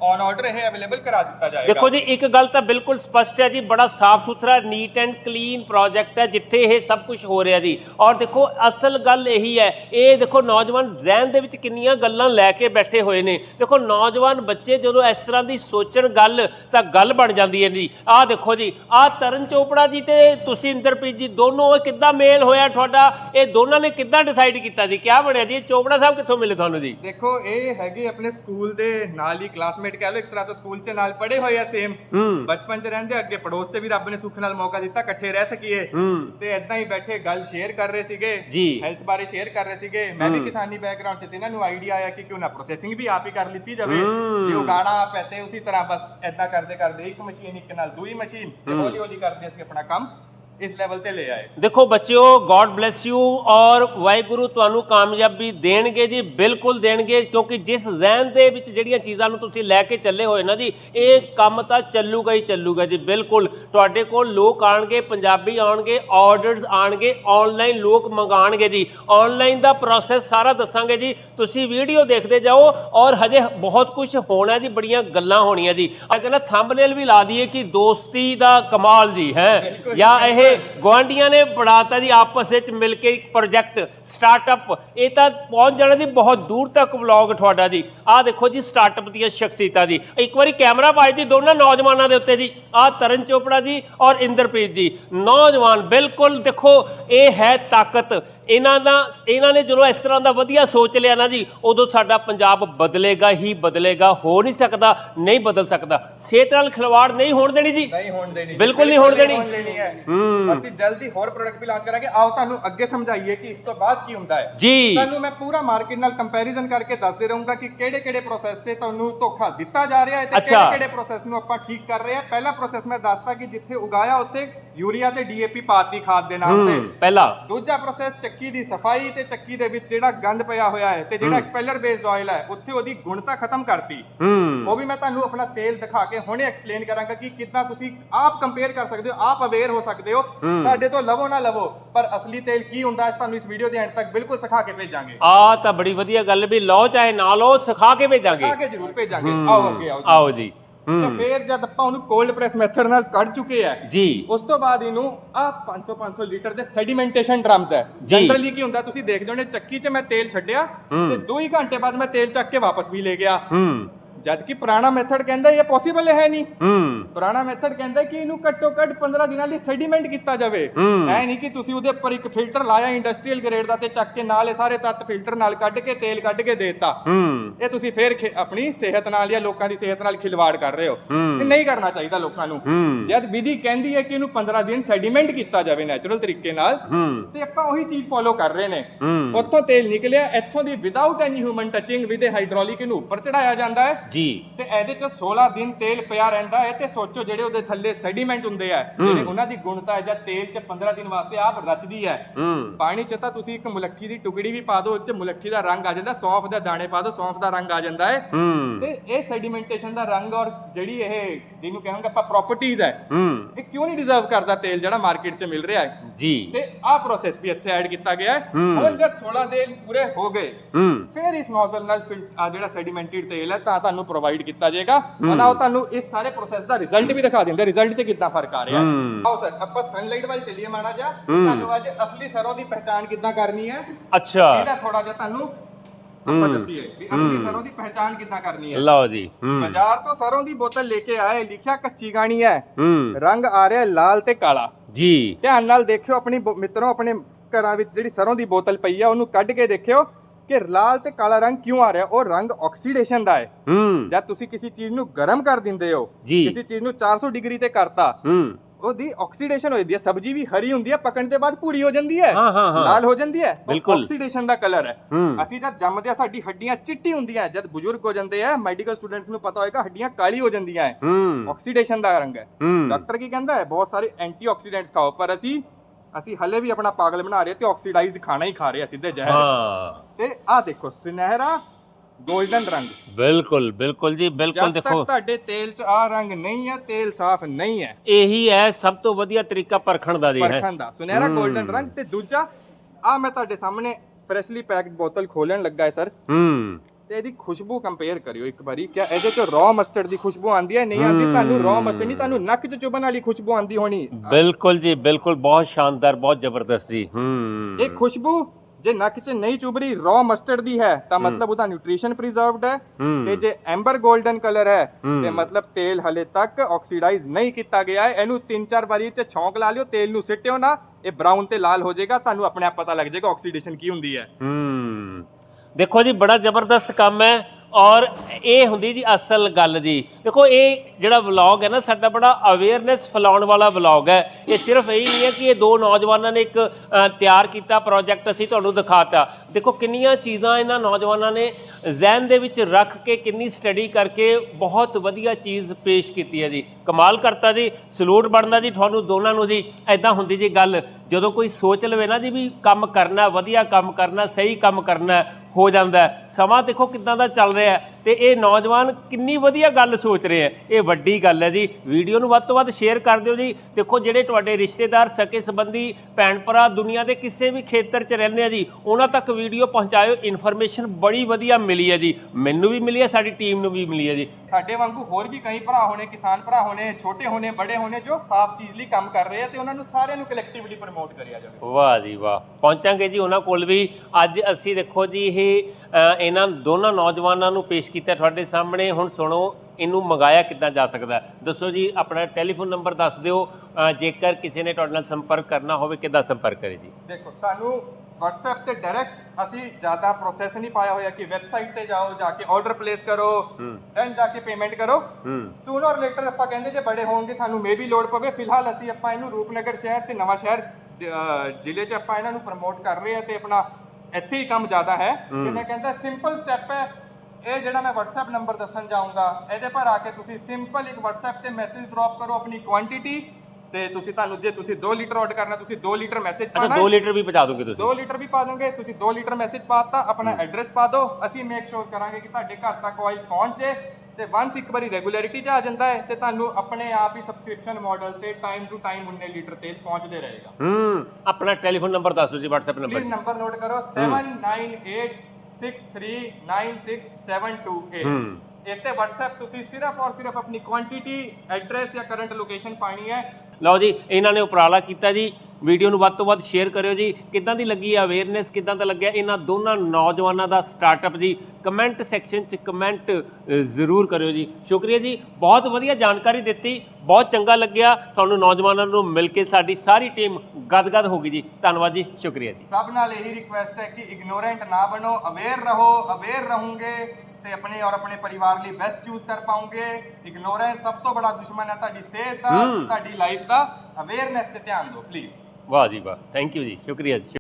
ਔਨ ਆਰਡਰ ਇਹ ਅਵੇਲੇਬਲ ਕਰਾ ਦਿੱਤਾ ਜਾਏਗਾ।
ਦੇਖੋ ਜੀ ਇੱਕ ਗੱਲ ਤਾਂ ਬਿਲਕੁਲ ਸਪਸ਼ਟ ਹੈ ਜੀ ਬੜਾ ਸਾਫ਼ ਸੁਥਰਾ ਨੀਟ ਐਂਡ ਕਲੀਨ ਪ੍ਰੋਜੈਕਟ ਹੈ ਜਿੱਥੇ ਇਹ ਸਭ ਕੁਝ ਹੋ ਰਿਹਾ ਜੀ। ਔਰ ਦੇਖੋ ਅਸਲ ਗੱਲ ਇਹੀ ਹੈ ਇਹ ਦੇਖੋ ਨੌਜਵਾਨ ਜ਼ਹਿਨ ਦੇ ਵਿੱਚ ਕਿੰਨੀਆਂ ਗੱਲਾਂ ਲੈ ਕੇ ਬੈਠੇ ਹੋਏ ਨੇ। ਦੇਖੋ ਨੌਜਵਾਨ ਬੱਚੇ ਜਦੋਂ ਇਸ ਤਰ੍ਹਾਂ ਦੀ ਸੋਚਣ ਗੱਲ ਤਾਂ ਗੱਲ ਬਣ ਜਾਂਦੀ ਹੈ ਜੀ। ਆਹ ਦੇਖੋ ਜੀ ਆਹ ਤਰਨ ਚੋਪੜਾ ਜੀ ਤੇ ਤੁਸੀਂ ਇੰਦਰਪ੍ਰੀਤ ਜੀ ਦੋਨੋਂ ਇਹ ਕਿੱਦਾਂ ਮੇਲ ਹੋਇਆ ਤੁਹਾਡਾ? ਇਹ ਦੋਨਾਂ ਨੇ ਕਿੱਦਾਂ ਡਿਸਾਈਡ ਕੀਤਾ ਜੀ? ਕਿਆ ਬਣਿਆ ਜੀ? ਚੋਪੜਾ ਸਾਹਿਬ ਕਿੱਥੋਂ ਮਿਲੇ ਤੁਹਾਨੂੰ ਜੀ?
ਦੇਖੋ ਇਹ ਹੈਗੇ ਆਪਣੇ ਸਕੂਲ ਦੇ ਨਾਲ ਹੀ ਕਲਾਸਮੇਟ ਕਹਿ ਲਓ ਇੱਕ ਤਰ੍ਹਾਂ ਤੋਂ ਸਕੂਲ 'ਚ ਨਾਲ ਪੜ੍ਹੇ ਹੋਏ ਆ ਸੇਮ
ਹੂੰ।
ਬਚਪਨ 'ਚ ਰਹਿੰਦੇ ਅੱਗੇ ਪੜੋਸ 'ਚ ਵੀ ਰੱਬ ਨੇ ਸੁੱਖ ਨਾਲ ਮੌਕਾ ਦਿੱਤਾ ਇਕੱਠੇ ਰਹਿ ਸਕੀਏ।
ਹੂੰ।
ਤੇ ਐਦਾਂ ਹੀ ਬੈਠੇ ਗੱਲ ਸ਼ੇਅਰ ਕਰ ਰਹੇ ਸੀਗੇ
ਜੀ।
ਹੈਲਥ ਬਾਰੇ ਸ਼ੇਅਰ ਕਰ ਰਹੇ ਸੀਗੇ। ਮੈਂ ਵੀ। ਕਿਸਾਨੀ ਬੈਕਗ੍ਰਾਉਂਡ 'ਚ ਤੇ ਇਹਨਾਂ ਨੂੰ ਆਈਡੀਆ ਆਇਆ ਕਿ ਕਿਉਂ ਨਾ ਪ੍ਰੋਸੈਸਿੰਗ ਵੀ ਆਪ ਹੀ ਕਰ ਲਿੱਤੀ ਜਾਵੇ।
ਹੂੰ।
ਜੇ ਉਗਾਣਾ ਆਪ ਹੈ ਤੇ ਉਸੇ ਤਰ੍ਹਾਂ ਬਸ ਐਦਾਂ ਕਰਦੇ ਕਰਦੇ ਇੱਕ ਮਸ਼ੀਨ ਇੱਕ ਨਾਲ ਦੂਈ ਮਸ਼ੀਨ ਤੇ। ਹੌਲੀ ਹੌਲੀ ਕਰਦੇ ਅਸੀਂ ਆਪਣਾ ਕੰਮ। ਇਸ ਲੈਵਲ ਤੇ ਲੈ ਆਏ।
ਦੇਖੋ ਬੱਚਿਓ ਗੋਡ ਬlesਸ ਯੂ ਔਰ ਵਾਹਿਗੁਰੂ ਤੁਹਾਨੂੰ ਕਾਮਯਾਬੀ ਦੇਣਗੇ ਜੀ ਬਿਲਕੁਲ ਦੇਣਗੇ ਕਿਉਂਕਿ ਜਿਸ ਜ਼ਹਿਨ ਦੇ ਵਿੱਚ ਜਿਹੜੀਆਂ ਚੀਜ਼ਾਂ ਨੂੰ ਤੁਸੀਂ ਲੈ ਕੇ ਚੱਲੇ ਹੋਏ ਨਾ ਜੀ ਇਹ ਕੰਮ ਤਾਂ ਚੱਲੂਗਾ ਹੀ ਚੱਲੂਗਾ ਜੀ ਬਿਲਕੁਲ। ਤੁਹਾਡੇ ਕੋਲ ਲੋਕ ਆਣਗੇ ਪੰਜਾਬੀ ਆਉਣਗੇ ਆਰਡਰਸ ਆਣਗੇ ਆਨਲਾਈਨ ਲੋਕ ਮੰਗਾਣਗੇ ਜੀ। ਆਨਲਾਈਨ ਦਾ ਪ੍ਰੋਸੈਸ ਸਾਰਾ ਦੱਸਾਂਗੇ ਜੀ। ਤੁਸੀਂ ਵੀਡੀਓ ਦੇਖਦੇ ਜਾਓ ਔਰ ਹਜੇ ਬਹੁਤ ਕੁਝ ਹੋਣਾ ਜੀ ਬੜੀਆਂ ਗੱਲਾਂ ਹੋਣੀਆਂ ਜੀ। ਆ ਕਹਿੰਦਾ ਥੰਬਨੇਲ ਵੀ ਲਾ ਦਈਏ ਕਿ ਦੋਸਤੀ ਦਾ ਕਮਾਲ ਜੀ ਹੈ। ਜਾਂ ਇਹ ਗਵਾਂਡੀਆਂ ਨੇ ਬਣਾਤਾ ਜੀ ਆਪਸ ਵਿੱਚ ਮਿਲ ਕੇ ਇੱਕ ਪ੍ਰੋਜੈਕਟ ਸਟਾਰਟਅਪ ਇਹ ਤਾਂ ਪਹੁੰਚ ਜਾਣਾ ਜੀ, ਬਹੁਤ ਦੂਰ ਤੱਕ ਵਲੌਗ ਤੁਹਾਡਾ ਜੀ। ਆਹ ਦੇਖੋ ਜੀ ਸਟਾਰਟਅਪ ਦੀਆਂ ਸ਼ਖਸੀਅਤਾਂ ਜੀ। ਇੱਕ ਵਾਰੀ ਕੈਮਰਾ ਪਾਈ ਜੀ ਦੋਨਾਂ ਨੌਜਵਾਨਾਂ ਦੇ ਉੱਤੇ ਜੀ। ਆਹ ਤਰਨ ਚੋਪੜਾ ਜੀ ਔਰ ਇੰਦਰਪ੍ਰੀਤ ਜੀ। ਨੌਜਵਾਨ ਬਿਲਕੁਲ ਦੇਖੋ, ਇਹ ਹੈ ਤਾਕਤ। ਇਹਨਾਂ ਦਾ ਇਹਨਾਂ ਨੇ ਜਦੋਂ ਇਸ ਤਰ੍ਹਾਂ ਦਾ ਵਧੀਆ ਸੋਚ ਲਿਆ ਨਾ ਜੀ ਉਦੋਂ ਸਾਡਾ ਪੰਜਾਬ ਬਦਲੇਗਾ ਹੀ ਬਦਲੇਗਾ ਹੋ ਨਹੀਂ ਸਕਦਾ ਨਹੀਂ ਬਦਲ ਸਕਦਾ। ਸਿਹਤ ਨਾਲ ਖਿਲਵਾੜ ਨਹੀਂ ਹੋਣ ਦੇਣੀ ਜੀ।
ਨਹੀਂ ਹੋਣ ਦੇਣੀ
ਬਿਲਕੁਲ ਨਹੀਂ ਹੋਣ ਦੇਣੀ।
ਹੈ। ਅਸੀਂ ਜਲਦੀ ਹੋਰ ਪ੍ਰੋਡਕਟ ਵੀ ਲਾਂਚ ਕਰਾਂਗੇ। ਆਓ ਤੁਹਾਨੂੰ ਅੱਗੇ ਸਮਝਾਈਏ ਕਿ ਇਸ ਤੋਂ ਬਾਅਦ ਕੀ ਹੁੰਦਾ ਹੈ।
ਜੀ।
ਤੁਹਾਨੂੰ ਮੈਂ ਪੂਰਾ ਮਾਰਕੀਟ ਨਾਲ ਕੰਪੈਰੀਜ਼ਨ ਕਰਕੇ ਦੱਸਦੇ ਰਹੂੰਗਾ ਕਿ ਕਿਹੜੇ ਕਿਹੜੇ ਪ੍ਰੋਸੈਸ ਤੇ ਤੁਹਾਨੂੰ ਧੋਖਾ ਦਿੱਤਾ ਜਾ ਰਿਹਾ ਹੈ ਤੇ। ਕਿਹੜੇ ਕਿਹੜੇ ਪ੍ਰੋਸੈਸ ਨੂੰ ਆਪਾਂ ਠੀਕ ਕਰ ਰਹੇ ਹਾਂ। ਪਹਿਲਾ ਪ੍ਰੋਸੈਸ ਮੈਂ ਦੱਸਤਾ ਕਿ ਜਿੱਥੇ ਉਗਾਇਆ ਉੱਥੇ ਯੂਰੀਆ ਤੇ ਡੀਏਪੀ ਪਾਤੀ ਖਾਦ ਦੇ ਨਾਮ ਤੇ।
ਪਹਿਲਾ।
ਦੂਜਾ ਪ੍ਰੋਸੈਸ ਚੱਕੀ ਦੀ ਸਫ਼ਾਈ ਤੇ ਚੱਕੀ ਦੇ ਵਿੱਚ ਜਿਹੜਾ ਗੰਦ ਪਿਆ ਹੋਇਆ ਹੈ ਤੇ ਜਿਹੜਾ ਐਕਸਪੈਲਰ ਬੇਸਡ ਆਇਲ ਹੈ ਉੱਥੇ ਉਹਦੀ ਗੁਣਤਾ ਖਤਮ ਕਰਤੀ। ਉਹ ਵੀ ਮੈਂ ਤੁਹਾਨੂੰ ਆਪਣਾ ਤੇਲ ਦਿਖਾ ਕੇ ਹੁਣੇ ਐਕਸਪਲੇਨ ਕਰਾਂਗਾ ਕਿ ਕਿੱਦਾਂ ਤੁਸੀਂ ਆਪ ਕੰਪੇਅਰ ਕਰ ਸਕਦੇ ਹੋ ਆਪ ਅਵੇਅਰ ਹੋ ਸਕਦੇ ਹੋ। ਸਾਡੇ ਤੋਂ ਲਵੋ ਨਾ ਲਵੋ ਪਰ ਅਸਲੀ ਤੇਲ ਕੀ ਹੁੰਦਾ ਅੱਜ ਤੁਹਾਨੂੰ ਇਸ ਵੀਡੀਓ ਦੇ ਐਂਡ ਤੱਕ ਬਿਲਕੁਲ ਸਿਖਾ ਕੇ ਭੇਜਾਂਗੇ।
ਆ ਤਾਂ ਬੜੀ ਵਧੀਆ ਗੱਲ ਵੀ ਲਓ ਚਾਹੇ ਨਾ ਲਓ ਸਿਖਾ ਕੇ ਭੇਜਾਂਗੇ।
ਸਿਖਾ ਕੇ ਜ਼ਰੂਰ ਭੇਜਾਂਗੇ। ਆਓ ਅੱਗੇ। ਆਓ ਜੀ। ਤੇ
ਹੂੰ
ਫਿਰ ਜਦ ਆਪਾਂ ਉਹਨੂੰ ਕੋਲਡ ਪ੍ਰੈਸ ਮੈਥਡ ਨਾਲ ਕੱਢ ਚੁੱਕੇ ਆ
ਜੀ।
ਉਸ ਤੋਂ ਬਾਅਦ ਇਹਨੂੰ ਆ 500 500 ਲੀਟਰ ਦੇ ਸੈਡੀਮੈਂਟੇਸ਼ਨ ਡਰਮਸ ਹੈ। ਜਨਰਲੀ ਕੀ ਹੁੰਦਾ ਤੁਸੀਂ ਦੇਖਦੇ ਹੋਣੇ ਚੱਕੀ 'ਚ ਮੈਂ ਤੇਲ ਛੱਡਿਆ
ਹੂੰ।
ਤੇ 2 ਹੀ ਘੰਟੇ ਬਾਅਦ ਮੈਂ ਤੇਲ ਚੱਕ ਕੇ ਵਾਪਸ ਵੀ ਲੈ ਗਿਆ।
ਹੂੰ।
ਜਦ ਕਿ ਪੁਰਾਣਾ ਮੈਥਡ ਕਹਿੰਦਾ ਇਹ ਪੋਸੀਬਲ ਹੈ ਨਹੀਂ।
ਹੂੰ।
ਪੁਰਾਣਾ ਮੈਥਡ ਕਹਿੰਦਾ ਕਿ ਇਹਨੂੰ ਘੱਟੋ ਘੱਟ 15 ਦਿਨਾਂ ਲਈ ਸੈਡੀਮੈਂਟ ਕੀਤਾ ਜਾਵੇ। ਐ ਨਹੀਂ ਕਿ ਤੁਸੀਂ ਉਹਦੇ ਉੱਪਰ ਇੱਕ ਫਿਲਟਰ ਲਾਇਆ ਇੰਡਸਟਰੀਅਲ ਗ੍ਰੇਡ ਦਾ ਤੇ ਚੱਕ ਕੇ ਨਾਲ ਇਹ ਸਾਰੇ ਤੱਤ ਫਿਲਟਰ ਨਾਲ ਕੱਢ ਕੇ ਤੇਲ ਕੱਢ ਕੇ ਦੇਤਾ।
ਹੂੰ।
ਇਹ ਤੁਸੀਂ ਫੇਰ ਆਪਣੀ ਸਿਹਤ ਨਾਲ ਜਾਂ ਲੋਕਾਂ ਦੀ ਸਿਹਤ ਨਾਲ ਖਿਲਵਾੜ ਕਰ ਰਹੇ ਹੋ। ਇਹ ਨਹੀਂ ਕਰਨਾ ਚਾਹੀਦਾ ਲੋਕਾਂ ਨੂੰ। ਜਦ ਵਿਧੀ ਕਹਿੰਦੀ ਹੈ ਕਿ ਇਹਨੂੰ 15 ਦਿਨ ਸੈਡੀਮੈਂਟ ਕੀਤਾ ਜਾਵੇ ਨੈਚੁਰਲ ਤਰੀਕੇ ਨਾਲ ਤੇ ਆਪਾਂ ਉਹੀ ਚੀਜ਼ ਫੋਲੋ ਕਰ ਰਹੇ ਨੇ। ਉੱਥੋਂ ਤੇਲ ਨਿਕਲਿਆ ਇੱਥੋਂ ਦੀ without any human touching with hydraulic ਇਹਨੂੰ ਉੱਪਰ ਚੜਾਇਆ ਜਾਂਦਾ ਹੈ।
ਜੀ।
ਤੇ ਇਹਦੇ ਚ 16 ਦਿਨ ਤੇਲ ਪਿਆ ਰਹਿੰਦਾ ਹੈ ਤੇ ਸੋਚੋ ਜਿਹੜੇ ਉਹਦੇ ਥੱਲੇ ਸੈਡੀਮੈਂਟ ਹੁੰਦੇ ਆ ਜਿਹੜੇ ਉਹਨਾਂ ਦੀ ਗੁਣਤਾ ਹੈ ਜਾਂ ਤੇਲ ਚ 15 ਦਿਨ ਵਾਸਤੇ ਆਪ ਰਚਦੀ ਹੈ। ਪਾਣੀ ਚ ਤਾਂ ਤੁਸੀਂ ਇੱਕ ਮੁਲੱਠੀ ਦੀ ਟੁਕੜੀ ਵੀ ਪਾ ਦਿਓ ਉਹ ਚ ਮੁਲੱਠੀ ਦਾ ਰੰਗ ਆ ਜਾਂਦਾ ਸੌਂਫ ਦੇ ਦਾਣੇ ਪਾ ਦਿਓ ਸੌਂਫ ਦਾ ਰੰਗ ਆ ਜਾਂਦਾ ਹੈ। ਤੇ ਇਹ ਸੈਡੀਮੈਂਟੇਸ਼ਨ ਦਾ ਰੰਗ ਔਰ ਜਿਹੜੀ ਇਹ ਜਿਹਨੂੰ ਕਹਾਂਗੇ ਆਪਾਂ ਪ੍ਰਾਪਰਟੀਆਂ ਹੈ ਇਹ ਕਿਉਂ ਨਹੀਂ ਡਿਜ਼ਰਵ ਕਰਦਾ ਤੇਲ ਜਿਹੜਾ ਮਾਰਕੀਟ 'ਚ ਮਿਲ ਰਿਹਾ ਹੈ?
ਜੀ।
ਤੇ ਆਹ ਪ੍ਰੋਸੈਸ ਵੀ ਇੱਥੇ ਐਡ ਕੀਤਾ ਗਿਆ ਹੈ। ਹੁਣ ਜਦ 16 ਦਿਨ ਪੂਰੇ ਹੋ ਗਏ ਫਿਰ ਇਸ ਨੋਜ਼ਲ ਨਾਲ ਜਿਹੜਾ ਸੈਡੀਮੈਂਟਡ ਤੇਲ ਹੈ ਤਾਂ ਤੁਹਾਨੂੰ ਪ੍ਰੋਵਾਈਡ ਕੀਤਾ ਜਾਏਗਾ। ਹੁਣ ਆਓ ਤੁਹਾਨੂੰ ਇਸ ਸਾਰੇ ਪ੍ਰੋਸੈਸ ਦਾ ਰਿਜ਼ਲਟ ਵੀ ਦਿਖਾ ਦਿੰਦੇ ਰਿਜ਼ਲਟ 'ਚ ਕਿੱਦਾਂ ਫ਼ਰਕ ਆ ਰਿਹਾ। ਹੈ।
ਹੂੰ
ਆਓ ਸਰ ਆਪਾਂ ਸਨਲਾਈਟ ਵੱਲ ਚੱਲੀਏ ਮਾੜਾ ਜਿਹਾ। ਤੁਹਾਨੂੰ ਅੱਜ ਅਸਲੀ ਸਰੋਂ ਦੀ ਪਹਿਚਾਣ ਕਿੱਦਾਂ ਕਰਨੀ ਹੈ?
ਅੱਛਾ।
ਇਹਦਾ ਥੋੜਾ ਜਿਹਾ ਤੁਹਾਨੂੰ ਆਪਾਂ ਦੱਸੀਏ ਵੀ ਅਸਲੀ ਸਰੋਂ ਦੀ ਪਹਿਚਾਣ ਕਿੱਦਾਂ ਕਰਨੀ ਹੈ।
ਲਓ ਜੀ। ਹੂੰ।
ਬਾਜ਼ਾਰ ਤੋਂ ਸਰੋਂ ਦੀ ਬੋਤਲ ਲੈ ਕੇ ਆਏ ਲਿਖਿਆ ਕੱਚੀ ਗਾਣੀ ਹੈ।
ਹੂੰ।
ਰੰਗ ਆ ਰਿਹਾ ਲਾਲ ਤੇ ਕਾਲਾ।
ਜੀ।
ਧਿਆਨ ਨਾਲ ਦੇਖਿਓ ਆਪਣੀ ਬੋ- ਮਿੱਤਰੋ ਆਪਣੇ ਘਰਾਂ ਵਿੱਚ ਜਿਹੜੀ ਸਰੋਂ ਦੀ ਬੋਤਲ ਪਈ ਆ ਉਹਨੂੰ ਕੱਢ ਕੇ ਦੇਖਿਓ। ਕਿ ਲਾਲ ਤੇ ਕਾਲਾ ਰੰਗ ਕਿਉਂ ਆ ਰਿਹਾ? ਉਹ ਰੰਗ ਆਕਸੀਡੇਸ਼ਨ ਦਾ ਹੈ।
ਹੂੰ।
ਜਦ ਤੁਸੀਂ ਕਿਸੇ ਚੀਜ਼ ਨੂੰ ਗਰਮ ਕਰ ਦਿੰਦੇ ਹੋ
ਜੀ।
ਕਿਸੇ ਚੀਜ਼ ਨੂੰ 400 ਡਿਗਰੀ ਤੇ ਕਰਤਾ
ਹੂੰ।
ਉਹਦੀ ਆਕਸੀਡੇਸ਼ਨ ਹੋ ਜਾਂਦੀ ਹੈ। ਸਬਜ਼ੀ ਵੀ ਹਰੀ ਹੁੰਦੀ ਹੈ ਪਕਣ ਦੇ ਬਾਅਦ ਭੂਰੀ ਹੋ ਜਾਂਦੀ ਹੈ।
ਹਾਂ, ਹਾਂ, ਹਾਂ।
ਲਾਲ ਹੋ ਜਾਂਦੀ ਹੈ।
ਬਿਲਕੁਲ।
ਆਕਸੀਡੇਸ਼ਨ ਦਾ ਕਲਰ ਹੈ।
ਹੂੰ।
ਅਸੀਂ ਜਦ ਜੰਮਦੇ ਆ ਸਾਡੀ ਹੱਡੀਆਂ ਚਿੱਟੀ ਹੁੰਦੀਆਂ ਜਦ ਬਜ਼ੁਰਗ ਹੋ ਜਾਂਦੇ ਆ ਮੈਡੀਕਲ ਸਟੂਡੈਂਟਸ ਨੂੰ ਪਤਾ ਹੋਏਗਾ ਹੱਡੀਆਂ ਕਾਲੀ ਹੋ ਜਾਂਦੀਆਂ ਹੈ।
ਹੂੰ।
ਆਕਸੀਡੇਸ਼ਨ ਦਾ ਰੰਗ ਹੈ।
ਹੂੰ।
ਡਾਕਟਰ ਕੀ ਕਹਿੰਦਾ ਹੈ? ਬਹੁਤ ਸਾਰੇ ਐਂਟੀਆਕਸੀਡੈਂਟਸ ਖਾਓ ਪਰ ਅਸੀਂ ਅਸੀਂ ਹਲੇ ਵੀ ਆਪਣਾ ਪਾਗਲ ਬਣਾ ਰਹੇ ਤੇ ਆਕਸੀਡਾਈਜ਼ਡ ਖਾਣਾ ਹੀ ਖਾ ਰਹੇ ਆ ਸਿੱਧੇ ਜ਼ਹਿਰ
ਹਾਂ।
ਤੇ ਆਹ ਦੇਖੋ ਸੁਨਹਿਰਾ 골ਡਨ ਰੰਗ।
ਬਿਲਕੁਲ ਬਿਲਕੁਲ ਜੀ ਬਿਲਕੁਲ
ਜਦ ਤੱਕ
ਦੇਖੋ।
ਤੁਹਾਡੇ ਤੇਲ 'ਚ ਆ ਰੰਗ ਨਹੀਂ ਹੈ ਤੇਲ ਸਾਫ਼ ਨਹੀਂ ਹੈ।
ਇਹੀ ਹੈ ਸਭ ਤੋਂ ਵਧੀਆ ਤਰੀਕਾ ਪਰਖਣ ਦਾ ਜੀ ਹੈ।
ਪਰਖਣ ਦਾ। ਸੁਨਹਿਰਾ 골ਡਨ ਰੰਗ ਤੇ ਦੂਜਾ ਆ ਮੈਂ ਤੁਹਾਡੇ ਸਾਹਮਣੇ ਫਰੈਸ਼ਲੀ ਪੈਕਡ ਬੋਤਲ ਖੋਲਣ ਲੱਗਾ ਹੈ ਸਰ।
ਹੂੰ।
ਤੇ ਇਹਦੀ ਖੁਸ਼ਬੂ ਕੰਪੇਅਰ ਕਰਿਓ ਇੱਕ ਵਾਰੀ। ਕਿਆ ਇਹਦੇ 'ਚ ਰॉ ਮਸਟਰਡ ਦੀ ਖੁਸ਼ਬੂ ਆਂਦੀ ਹੈ? ਨਹੀਂ ਆਂਦੀ ਤੁਹਾਨੂੰ ਰॉ ਮਸਟਰਡ ਨਹੀਂ ਤੁਹਾਨੂੰ ਨੱਕ 'ਚ ਚੁਭਣ ਵਾਲੀ ਖੁਸ਼ਬੂ ਆਂਦੀ ਹੋਣੀ।
ਬਿਲਕੁਲ ਜੀ ਬਿਲਕੁਲ ਬਹੁਤ ਸ਼ਾਨਦਾਰ ਬਹੁਤ ਜ਼ਬਰਦਸਤ ਜੀ। ਹੂੰ।
ਇਹ ਖੁਸ਼ਬੂ ਜੇ ਨੱਕ 'ਚ ਨਹੀਂ ਚੁਭ ਰਹੀ ਰॉ ਮਸਟਰਡ ਦੀ ਹੈ ਤਾਂ ਮਤਲਬ ਉਹਦਾ ਨਿਊਟ੍ਰੀਸ਼ਨ ਪ੍ਰੀਜ਼ਰਵਡ ਹੈ ਤੇ ਜੇ ਐਂਬਰ 골ਡਨ ਕਲਰ ਹੂੰ। ਤੇ ਮਤਲਬ ਤੇਲ ਹਲੇ ਤੱਕ ਆਕਸੀਡਾਈਜ਼ ਨਹੀਂ ਕੀਤਾ ਗਿਆ ਹੈ। ਇਹਨੂੰ ਤਿੰਨ ਚਾਰ ਵਾਰੀ ਚ ਛੌਂਕ ਲਾ ਲਿਓ ਤੇਲ ਨੂੰ ਸਿੱਟਿਓ ਨਾ ਇਹ ਬਰਾਊਨ ਤੇ ਲਾਲ ਹੋ ਜਾਏਗਾ ਤੁਹਾਨੂੰ ਆਪਣੇ ਆਪ ਪਤਾ ਲੱਗ ਜਾਏਗਾ ਆਕਸੀਡੇਸ਼ਨ ਕੀ ਹੁੰਦੀ ਹੈ।
ਹੂੰ। ਦੇਖੋ ਜੀ, ਬੜਾ ਜ਼ਬਰਦਸਤ ਕੰਮ ਹੈ ਔਰ ਇਹ ਹੁੰਦੀ ਜੀ ਅਸਲ ਗੱਲ ਜੀ। ਦੇਖੋ, ਇਹ ਜਿਹੜਾ ਵਲੌਗ ਹੈ ਨਾ, ਸਾਡਾ ਬੜਾ ਅਵੇਅਰਨੈਸ ਫੈਲਾਉਣ ਵਾਲਾ ਵਲੌਗ ਹੈ। ਇਹ ਸਿਰਫ ਇਹ ਨਹੀਂ ਹੈ ਕਿ ਇਹ ਦੋ ਨੌਜਵਾਨਾਂ ਨੇ ਇੱਕ ਤਿਆਰ ਕੀਤਾ ਪ੍ਰੋਜੈਕਟ ਅਸੀਂ ਤੁਹਾਨੂੰ ਦਿਖਾਤਾ। ਦੇਖੋ, ਕਿੰਨੀਆਂ ਚੀਜ਼ਾਂ ਇਹਨਾਂ ਨੌਜਵਾਨਾਂ ਨੇ ਜ਼ਹਿਨ ਦੇ ਵਿੱਚ ਰੱਖ ਕੇ, ਕਿੰਨੀ ਸਟੱਡੀ ਕਰਕੇ ਬਹੁਤ ਵਧੀਆ ਚੀਜ਼ ਪੇਸ਼ ਕੀਤੀ ਹੈ ਜੀ। ਕਮਾਲ ਕਰਤਾ ਜੀ, ਸਲੂਟ ਬਣਦਾ ਜੀ ਤੁਹਾਨੂੰ ਦੋਨਾਂ ਨੂੰ ਜੀ। ਐਦਾਂ ਹੁੰਦੀ ਜੀ ਗੱਲ, ਜਦੋਂ ਕੋਈ ਸੋਚ ਲਵੇ ਨਾ ਜੀ ਵੀ ਕੰਮ ਕਰਨਾ, ਵਧੀਆ ਕੰਮ ਕਰਨਾ, ਸਹੀ ਕੰਮ ਕਰਨਾ ਹੋ ਜਾਂਦਾ ਸਮਾਂ ਦੇਖੋ ਕਿੱਦਾਂ ਦਾ ਚੱਲ ਰਿਹਾ ਤੇ ਇਹ ਨੌਜਵਾਨ ਕਿੰਨੀ ਵਧੀਆ ਗੱਲ ਸੋਚ ਰਹੇ ਹੈ ਇਹ ਵੱਡੀ ਗੱਲ ਹੈ ਜੀ। ਵੀਡੀਓ ਨੂੰ ਵੱਧ ਤੋਂ ਵੱਧ ਸ਼ੇਅਰ ਕਰ ਦਿਓ ਜੀ। ਦੇਖੋ ਜਿਹੜੇ ਤੁਹਾਡੇ ਰਿਸ਼ਤੇਦਾਰ ਸਕੇ ਸੰਬੰਧੀ ਭੈਣ ਭਰਾ ਦੁਨੀਆ ਦੇ ਕਿਸੇ ਵੀ ਖੇਤਰ 'ਚ ਰਹਿੰਦੇ ਆ ਜੀ ਉਹਨਾਂ ਤੱਕ ਵੀਡੀਓ ਪਹੁੰਚਾਇਓ। ਇਨਫੋਰਮੇਸ਼ਨ ਬੜੀ ਵਧੀਆ ਮਿਲੀ ਹੈ ਜੀ। ਮੈਨੂੰ ਵੀ ਮਿਲੀ ਹੈ ਸਾਡੀ ਟੀਮ ਨੂੰ ਵੀ ਮਿਲੀ ਹੈ ਜੀ।
ਸਾਡੇ ਵਾਂਗੂ ਹੋਰ ਵੀ ਕਈ ਭਰਾ ਹੋਣੇ ਕਿਸਾਨ ਭਰਾ ਹੋਣੇ ਛੋਟੇ ਹੋਣੇ ਬੜੇ ਹੋਣੇ ਜੋ ਸਾਫ਼ ਚੀਜ਼ ਲਈ ਕੰਮ ਕਰ ਰਹੇ ਆ ਤੇ ਉਹਨਾਂ ਨੂੰ ਸਾਰਿਆਂ ਨੂੰ ਕਲੈਕਟਿਵਲੀ ਪ੍ਰਮੋਟ ਕਰਿਆ ਜਾਵੇ।
ਵਾਹ ਜੀ ਵਾਹ। ਪਹੁੰਚਾਂਗੇ ਜੀ ਉਹਨਾਂ ਕੋਲ ਵੀ। ਅੱਜ ਅਸੀਂ ਦੇਖੋ ਜੀ ਇਹ ਇਹਨਾਂ ਦੋਨਾਂ ਨੌਜਵਾਨਾਂ ਨੂੰ ਪੇਸ਼ ਕੀਤਾ ਤੁਹਾਡੇ ਸਾਹਮਣੇ। ਹੁਣ ਸੁਣੋ ਇਹਨੂੰ ਮੰਗਾਇਆ ਕਿੱਦਾਂ ਜਾ ਸਕਦਾ। ਦੱਸੋ ਜੀ ਆਪਣਾ ਟੈਲੀਫੋਨ ਨੰਬਰ ਦੱਸ ਦਿਓ। ਜੇਕਰ ਕਿਸੇ ਨੇ ਤੁਹਾਡੇ ਨਾਲ ਸੰਪਰਕ ਕਰਨਾ ਹੋਵੇ ਕਿੱਦਾਂ ਸੰਪਰਕ ਕਰੇ ਜੀ?
ਦੇਖੋ ਸਾਨੂੰ WhatsApp ਤੇ ਡਾਇਰੈਕਟ ਅਸੀਂ ਜ਼ਿਆਦਾ ਪ੍ਰੋਸੈਸ ਨਹੀਂ ਪਾਇਆ ਹੋਇਆ ਕਿ ਵੈਬਸਾਈਟ ਤੇ ਜਾਓ ਜਾ ਕੇ ਆਰਡਰ ਪਲੇਸ ਕਰੋ ਦੈਨ ਜਾ ਕੇ ਪੇਮੈਂਟ ਕਰੋ। ਸੂਨ ਔਰ ਲੇਟਰ ਆਪਾਂ ਕਹਿੰਦੇ ਜੇ ਬੜੇ ਹੋਣਗੇ ਸਾਨੂੰ ਮੇਬੀ ਲੋਡ ਪਵੇ। ਫਿਲਹਾਲ ਅਸੀਂ ਆਪਾਂ ਇਹਨੂੰ ਰੂਪਨਗਰ ਸ਼ਹਿਰ ਤੇ ਨਵਾਂ ਸ਼ਹਿਰ ਜ਼ਿਲ੍ਹੇ 'ਚ ਆਪਾਂ ਇਹਨਾਂ ਨੂੰ ਪ੍ਰਮੋਟ ਕਰ ਰਹੇ ਹਾਂ ਤੇ ਆਪਣਾ ਇੱਥੇ ਹੀ ਕੰਮ ਜ਼ਿਆਦਾ ਹੈ ਮੈਂ ਕਹਿੰਦਾ ਸਿੰਪਲ ਸਟੈਪ ਹੈ। ਇਹ ਜਿਹੜਾ ਮੈਂ WhatsApp ਨੰਬਰ ਦੱਸਣ ਜਾਊਂਗਾ ਇਹਦੇ ਪਰ ਆ ਕੇ ਤੁਸੀਂ ਸਿੰਪਲ ਇੱਕ WhatsApp ਤੇ ਮੈਸੇਜ ਡ੍ਰੌਪ ਕਰੋ ਆਪਣੀ ਕੁਆਂਟੀਟੀ ਸੇ ਤੁਸੀਂ ਤੁਹਾਨੂੰ ਜੇ ਤੁਸੀਂ 2 ਲੀਟਰ ਆਰਡਰ ਕਰਨਾ ਤੁਸੀਂ 2 ਲੀਟਰ ਮੈਸੇਜ
ਅੱਛਾ
ਪਾਣਾ
2 ਲੀਟਰ ਵੀ ਪਹੁੰਚਾ ਦੋਗੇ ਤੁਸੀਂ।
2 ਲੀਟਰ ਵੀ ਪਾ ਦੋਗੇ ਤੁਸੀਂ 2 ਲੀਟਰ ਮੈਸੇਜ ਪਾਤਾ ਆਪਣਾ ਐਡਰੈਸ ਪਾ ਦਿਓ ਅਸੀਂ ਮੇਕ ਸ਼ੋਰ ਕਰਾਂਗੇ ਕਿ ਤੁਹਾਡੇ ਘਰ ਤੱਕ ਆਇਲ ਪਹੁੰਚੇ। ਤੇ ਵਾਂਸ ਇੱਕ ਵਾਰੀ ਰੈਗੂਲਰਿਟੀ ਚ ਆ ਜਾਂਦਾ ਹੈ ਤੇ ਤੁਹਾਨੂੰ ਆਪਣੇ ਆਪ ਹੀ ਸਬਸਕ੍ਰਿਪਸ਼ਨ ਮਾਡਲ ਤੇ ਟਾਈਮ ਟੂ ਟਾਈਮ ਉਨੇ ਲੀਟਰ ਤੇਲ ਪਹੁੰਚਦੇ ਰਹੇਗਾ।
ਹੂੰ ਆਪਣਾ ਟੈਲੀਫੋਨ ਨੰਬਰ ਦੱਸ ਦਿਓ ਜੀ WhatsApp number
please number note ਕਰੋ 7986396728
ਹੂੰ।
ਇੱਥੇ WhatsApp ਤੁਸੀਂ ਸਿਰਫ ਔਰ ਸਿਰਫ ਆਪਣੀ ਕੁਆਂਟੀਟੀ ਐਡਰੈਸ ਜਾਂ ਕਰੰਟ ਲੋਕੇਸ਼ਨ ਪਾਣੀ ਹੈ।
ਲਓ ਜੀ ਇਹਨਾਂ ਨੇ ਉਪਰਾਲਾ ਕੀਤਾ ਜੀ। ਵੀਡੀਓ ਨੂੰ ਵੱਧ ਤੋਂ ਵੱਧ ਸ਼ੇਅਰ ਕਰਿਓ ਜੀ। ਕਿੱਦਾਂ ਦੀ ਲੱਗੀ ਅਵੇਅਰਨੈਸ ਕਿੱਦਾਂ ਦਾ ਲੱਗਿਆ ਇਹਨਾਂ ਦੋਨਾਂ ਨੌਜਵਾਨਾਂ ਦਾ ਸਟਾਰਟਅਪ ਜੀ? ਕਮੈਂਟ ਸੈਕਸ਼ਨ 'ਚ ਕਮੈਂਟ ਜ਼ਰੂਰ ਕਰਿਓ ਜੀ। ਸ਼ੁਕਰੀਆ ਜੀ ਬਹੁਤ ਵਧੀਆ ਜਾਣਕਾਰੀ ਦਿੱਤੀ ਬਹੁਤ ਚੰਗਾ ਲੱਗਿਆ। ਤੁਹਾਨੂੰ ਨੌਜਵਾਨਾਂ ਨੂੰ ਮਿਲ ਕੇ ਸਾਡੀ ਸਾਰੀ ਟੀਮ ਗਦਗਦ ਹੋ ਗਈ ਜੀ। ਧੰਨਵਾਦ ਜੀ ਸ਼ੁਕਰੀਆ ਜੀ।
ਸਭ ਨਾਲ ਇਹੀ ਰਿਕੁਐਸਟ ਹੈ ਕਿ ਇਗਨੋਰੈਂਟ ਨਾ ਬਣੋ ਅਵੇਅਰ ਰਹੋ ਅਵੇਅਰ ਰਹੋਗੇ ਤੇ ਆਪਣੇ ਔਰ ਆਪਣੇ ਪਰਿਵਾਰ ਲਈ ਬੈਸਟ ਚੂਜ਼ ਕਰ ਪਾਉਂਗੇ ਇਗਨੋਰੈਂਸ ਸਭ ਤੋਂ ਬੜਾ ਦੁਸ਼ਮਣ ਹੈ ਤੁਹਾਡੀ ਸਿਹਤ ਦਾ। ਤੁਹਾਡੀ ਲਾਈਫ ਦਾ। ਅਵੇਅਰਨੈਸ ਤੇ ਧਿਆਨ ਦਿਓ ਪਲੀਜ਼
ਵਾਹ ਜੀ ਵਾਹ ਥੈਂਕ ਯੂ ਜੀ ਸ਼ੁਕਰੀਆ ਜੀ